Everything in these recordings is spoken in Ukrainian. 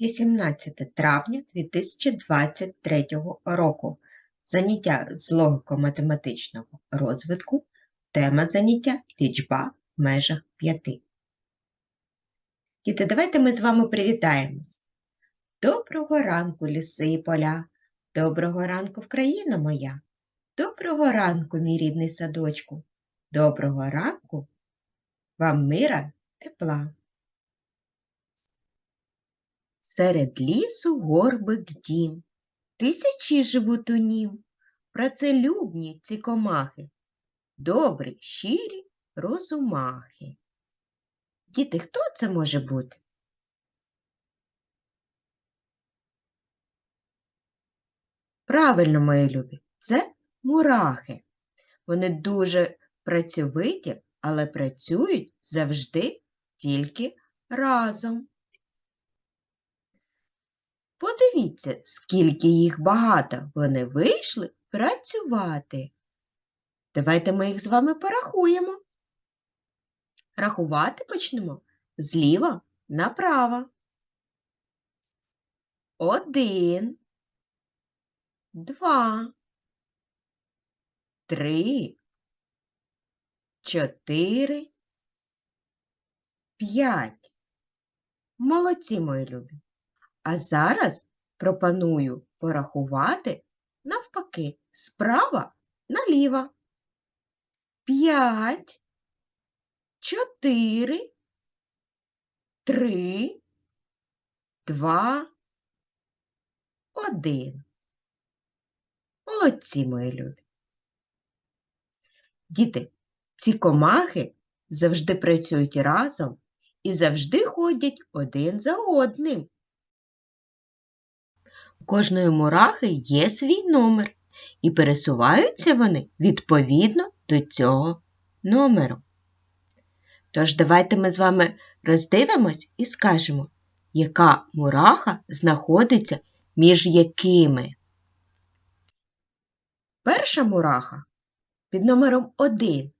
18 травня 2023 року. Заняття з логіко-математичного розвитку. Тема заняття лічба в межах 5. Діти, давайте ми з вами привітаємось. Доброго ранку, ліси і поля. Доброго ранку, Вкраїна моя. Доброго ранку, мій рідний садочку. Доброго ранку вам мира, тепла. Серед лісу горбик дім, тисячі живуть у нім, працелюбні ці комахи, добрі, щирі розумахи. Діти, хто це може бути? Правильно, мої любі, це мурахи. Вони дуже працьовиті, але працюють завжди тільки разом. Подивіться, скільки їх багато. Вони вийшли працювати. Давайте ми їх з вами порахуємо. Рахувати почнемо зліва направо. Один, два, три, чотири, п'ять. Молодці, мої любі. А зараз пропоную порахувати навпаки справа наліво. П'ять, чотири, три, два, один. Молодці, мої любі. Діти, ці комахи завжди працюють разом і завжди ходять один за одним. Кожної мурахи є свій номер, і пересуваються вони відповідно до цього номеру. Тож давайте ми з вами роздивимось і скажемо, яка мураха знаходиться між якими. Перша мураха під номером 1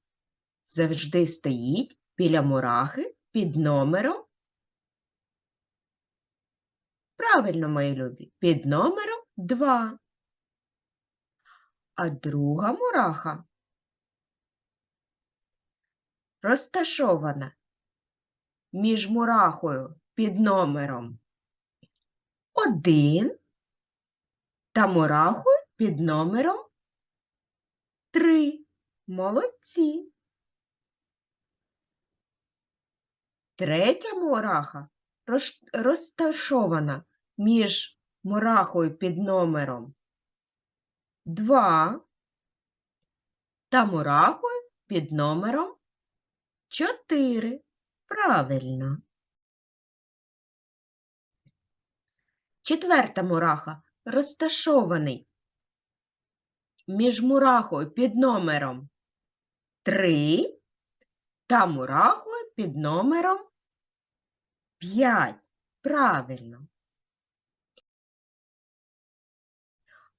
завжди стоїть біля мурахи під номером Правильно, мої любі, під номером 2. А друга мураха розташована між мурахою під номером 1 та мурахою під номером 3. Молодці. Третя мураха розташована між мурахою під номером 2 та мурахою під номером 4. Правильно. Четверта мураха розташований між мурахою під номером 3 та мурахою під номером 5. Правильно.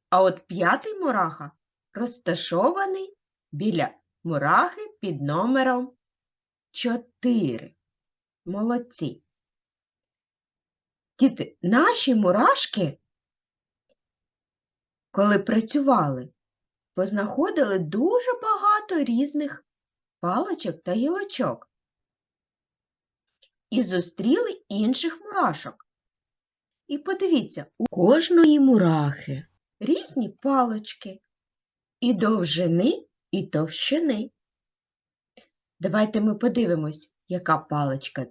А от п'ятий мураха розташований біля мурахи під номером 4. Молодці. Діти, наші мурашки, коли працювали, познаходили дуже багато різних паличок та гілочок і зустріли інших мурашок. І подивіться, у кожної мурахи різні палочки і довжини, і товщини. Давайте ми подивимось, яка паличка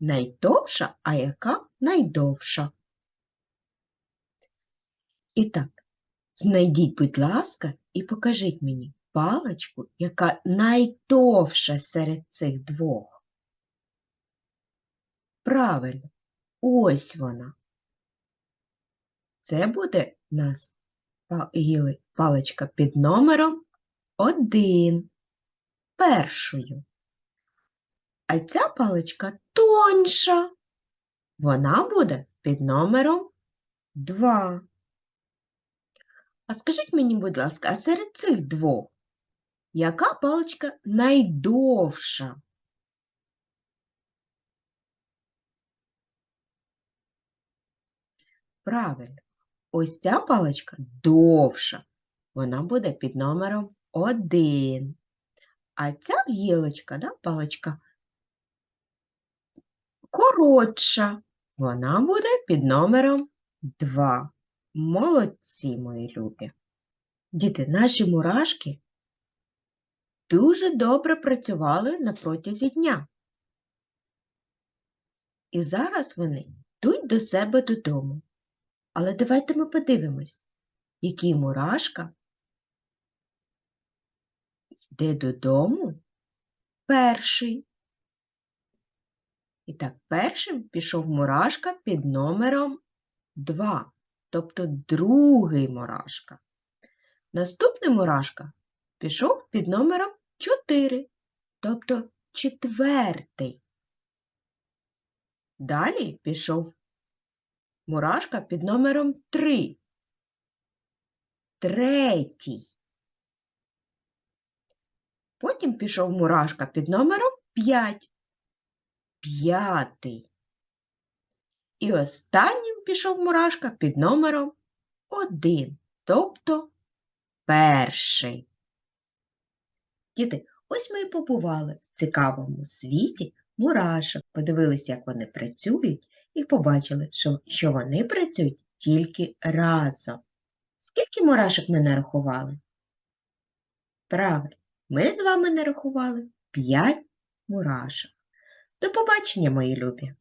найтовша, а яка найдовша. І так, знайдіть, будь ласка, і покажіть мені паличку, яка найтовша серед цих двох. Правильно, ось вона. Це буде у нас паличка під номером 1 першою. А ця паличка тоньша. Вона буде під номером 2. А скажіть мені, будь ласка, а серед цих двох, яка паличка найдовша? Правильно. Ось ця паличка довша. Вона буде під номером 1. А ця гілочка, да, паличка, коротша. Вона буде під номером 2. Молодці, мої любі. Діти, наші мурашки дуже добре працювали на протязі дня. І зараз вони йдуть до себе додому. Але давайте ми подивимось, який мурашка йде додому перший. І так, першим пішов мурашка під номером 2, тобто другий мурашка. Наступний мурашка пішов під номером 4, тобто четвертий. Далі пішов мурашка під номером 3. Третій. Потім пішов мурашка під номером 5. П'ятий. І останнім пішов мурашка під номером 1, тобто перший. Діти, ось ми і побували в цікавому світі мурашок, подивилися, як вони працюють, і побачили, що, вони працюють тільки разом. Скільки мурашок ми нарахували? Правильно, ми з вами нарахували 5 мурашок. До побачення, мої любі!